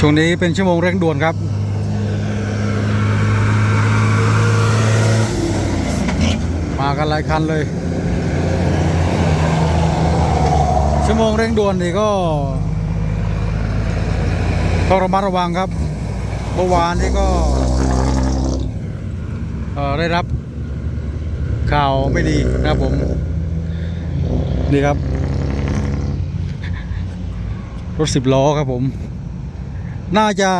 ช่วงนี้เป็นชั่วโมงเร่งด่วนครับ มากันหลายคันเลย ชั่วโมงเร่งด่วนนี่ก็ต้องระมัดระวังครับเมื่อวานนี่ก็ได้รับข่าวไม่ดีนะครับผม นี่ครับ รถสิบล้อครับผม น่าจะ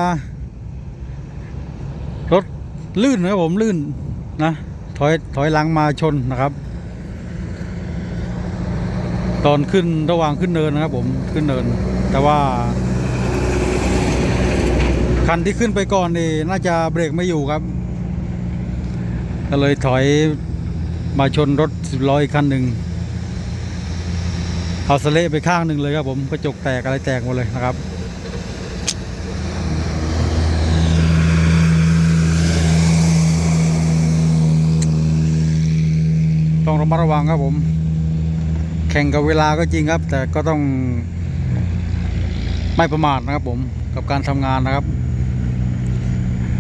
รถลื่นนะผมลื่นนะถอยถอยหลังมาชนนะครับ ตอนขึ้นระหว่างขึ้นเนินนะครับ ผมขึ้นเนิน แต่ว่า คันที่ขึ้นไปก่อนนี่น่าจะเบรกไม่อยู่ครับก็เลยถอยมาชนรถสิบล้ออีกคันหนึ่งเอาสเละไปข้างหนึ่งเลยครับผมกระจกแตกอะไรแตกหมดเลยนะครับ ต้องระมัดระวังครับผม แข่งกับเวลาก็จริงครับ แต่ก็ต้องไม่ประมาทนะครับผมกับการทำงานนะครับ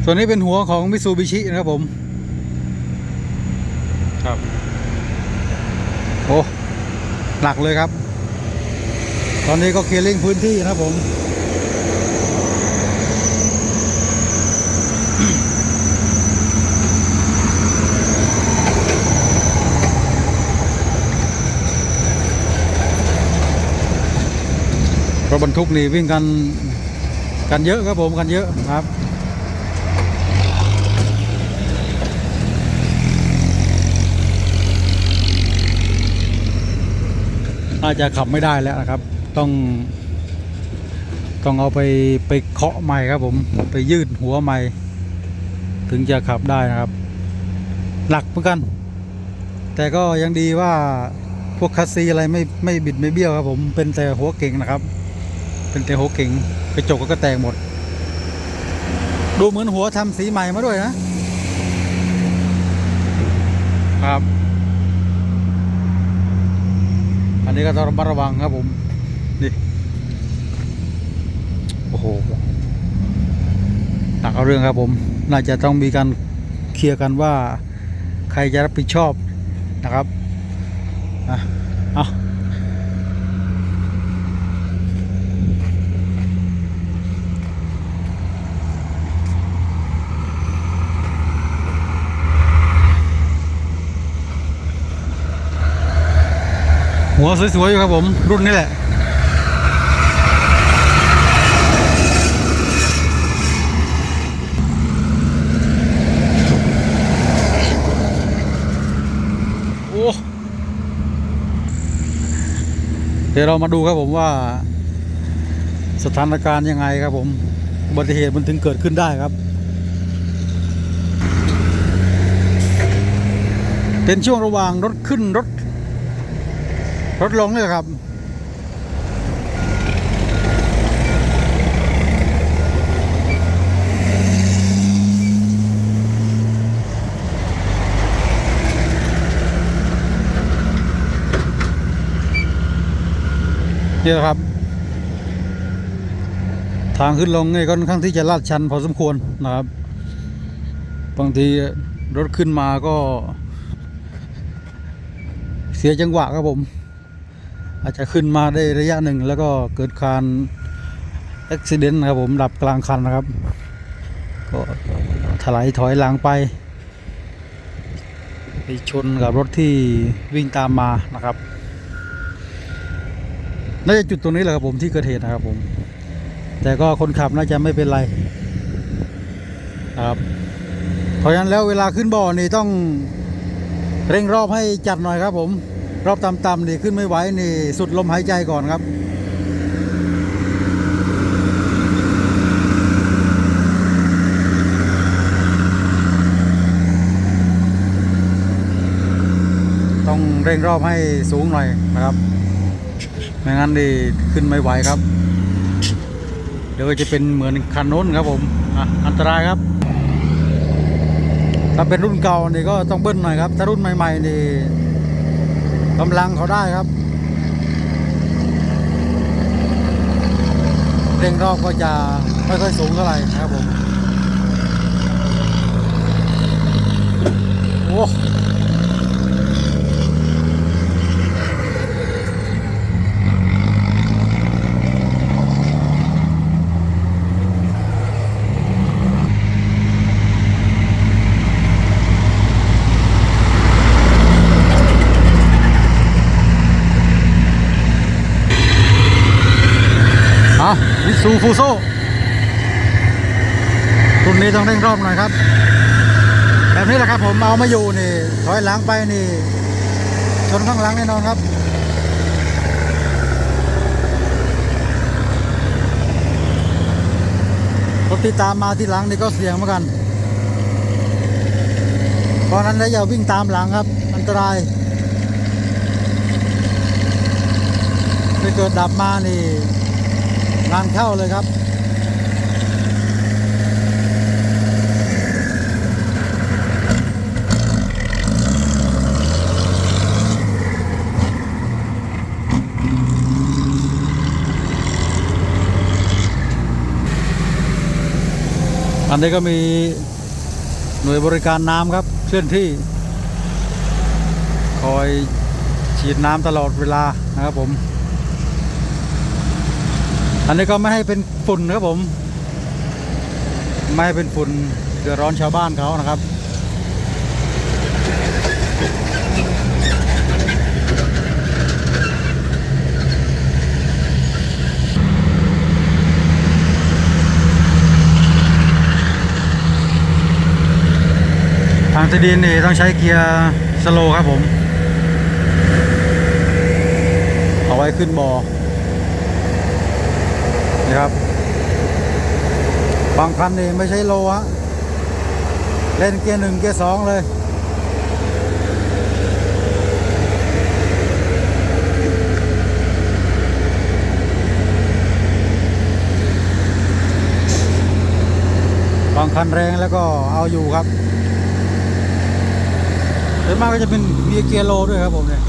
ส่วนนี้เป็นหัวของมิ t ซูบิชินะครับผม ครับ โอ้หนักเลยครับ ตอนนี้ก็เคลียร์ลิงพื้นที่นะครับผม รถบรรทุกนี่วิ่งกันกันเยอะครับผมกันเยอะครับน่าจะขับไม่ได้แล้วนะครับ ต้องต้องเอาไปไปเคาะใหม่ครับผมไปยืดหัวใหม่ ถึงจะขับได้นะครับ หนักเหมือนกัน แต่ก็ยังดีว่าพวกคัสซีอะไรไม่ไม่บิดไม่เบี้ยวครับผมเป็นแต่หัวเก่งนะครับ เป็นแต่หัวเก่งกระจกก็แตกหมด ดูเหมือนหัวทำสีใหม่มาด้วยนะ ครับ อันนี้ก็ต้องระมัดระวังครับผมนี่โอ้โหหนักเอาเรื่องครับผม น่าจะต้องมีการเคลียร์กันว่า ใครจะรับผิดชอบนะครับอะเอา วสวยๆอยู่ครับผม รุ่นนี้แหละโอ้เดี๋ยวเรามาดูครับผมว่า สถานการณ์ยังไงครับผมอุบัติเหตุมันถึงเกิดขึ้นได้ครับ เป็นช่วงระหว่างรถขึ้นรถ รถลงเนี่ยครับนี่นะครับ ทางขึ้นลงนี่ก็ค่อนข้างที่จะลาดชันพอสมควรนะครับ บางทีรถขึ้นมาก็ เสียจังหวะครับผม อาจจะขึ้นมาได้ระยะหนึ่งแล้วก็เกิดการอุบิเหตุนะครับผมดับกลางคันนะครับ ก็ถลายถอยหลังไปไปชนกับรถที่วิ่งตามมานะครับน่าจะจุดตรงนี้แหละครับผมที่เกิดเหตุนะครับผม แต่ก็คนขับน่าจะไม่เป็นไรนะครับเพราะฉะนั้นแล้วเวลาขึ้นบ่อนี่ต้องเร่งรอบให้จัดหน่อยครับผม รอบต่ำๆนี่ขึ้นไม่ไหวนี่สุดลมหายใจก่อนครับ ต้องเร่งรอบให้สูงหน่อยนะครับไม่งั้นนี่ขึ้นไม่ไหวครับ เดี๋ยวจะเป็นเหมือนคันโน้นครับผมออันตรายครับถ้าเป็นรุ่นเก่านี่ก็ต้องเบิ้ลหน่อยครับ ถ้ารุ่นใหม่ๆนี่ กำลังเขาได้ครับเร่งรอบก็จะไม่ค่อยสูงเท่าไหร่นะครับผม โอ้เอามิ ซูฟูโซรุ่นนี้ต้องเร่งรอบหน่อยครับ แบบนี้แหละครับผมเอามาอยู่นี่ ถอยหลังไปนี่ ชนข้างหลังแน่นอนครับรถที่ตามมาที่หลังนี่ก็เสี่ยงเหมือนกัน เพราะนั้นแล้วอย่าวิ่งตามหลังครับ อันตรายถ้าเกิดดับมานี่ งานเข้าเลยครับอันนี้ก็มีหน่วยบริการน้ำครับเคลื่อนที่ คอยฉีดน้ำตลอดเวลานะครับผม อันนี้ก็ไม่ให้เป็นฝุ่นครับผม ไม่ให้เป็นฝุ่นเดือดร้อนชาวบ้านเขานะครับทางที่ดินนี่ต้องใช้เกียร์สโลครับผม เอาไว้ขึ้นบอ่ นี่ครับ บางคันนี่ไม่ใช่โลฮะเล่นเกียร์หนึ่งเกียร์สองเลยบางคันแรงแล้วก็เอาอยู่ครับส่วนมากก็จะเป็นมีเกียร์โลด้วยครับผมเนี่ย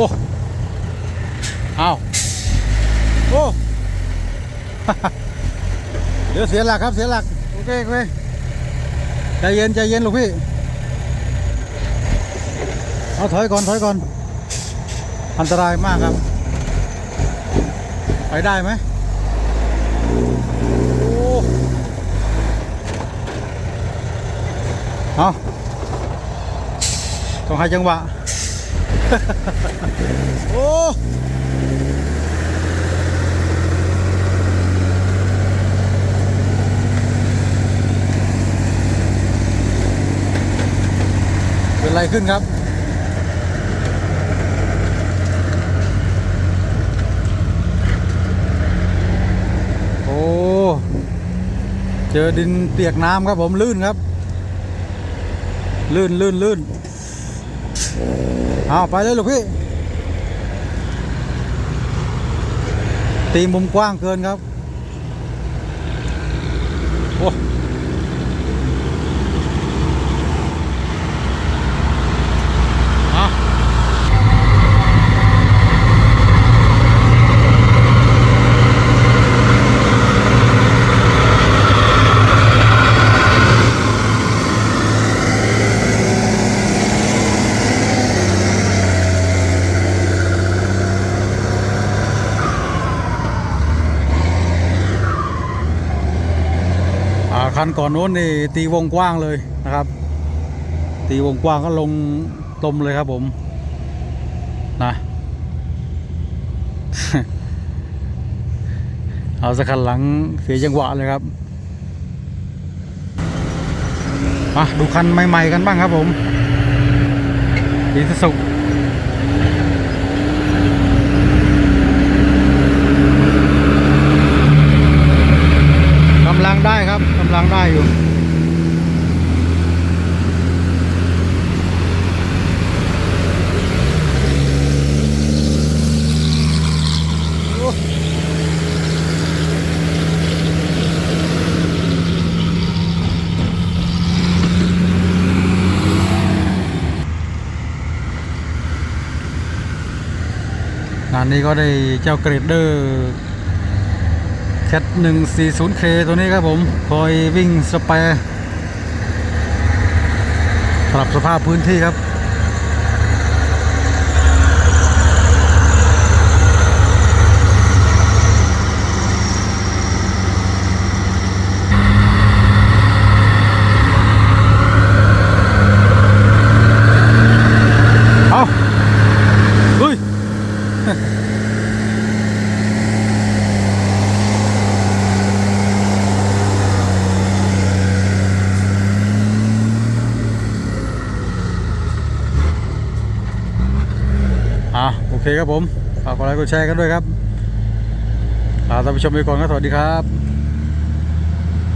อ้เอาโอ้เดี๋ยวเสียหลักครับเสียหลัก โอเคโอเคใจเย็นใจเย็นลูกพี่ เอาถอยก่อนถอยก่อน อันตรายมากครับ ไปได้ไหมโอ้เอาต้องให้จังหวะ โอ้เป็นไรขึ้นครับโอ้เจอดินเปียกน้ำครับผมลื่นครับ ลื่นลื่นลื่น อาไปเลยลูกพี่ ตีมุมกว้างเกินครับ โอ้ คันก่อนโน้นนี่ตีวงกว้างเลยนะครับ ตีวงกว้างก็ลงตมเลยครับผมนะเอาสักคันหลังเสียจังหวะเลยครับมาดูคันใหม่ ๆ กันบ้างครับผมอีสุสุกำลังได้ครับกำลังได้อยู่ อ งานนี้ก็ได้เจ้าเกรดเดอร์แคท 140K ตัวนี้ครับผมคอยวิ่งสเปร์ปรับสภาพพื้นที่ครับ เอาเฮ้ย อะโอเค ครับผมฝากกดไลค์กดแชร์กันด้วยครับลาท่านผู้ชมไปก่อนครับสวัสดีครับ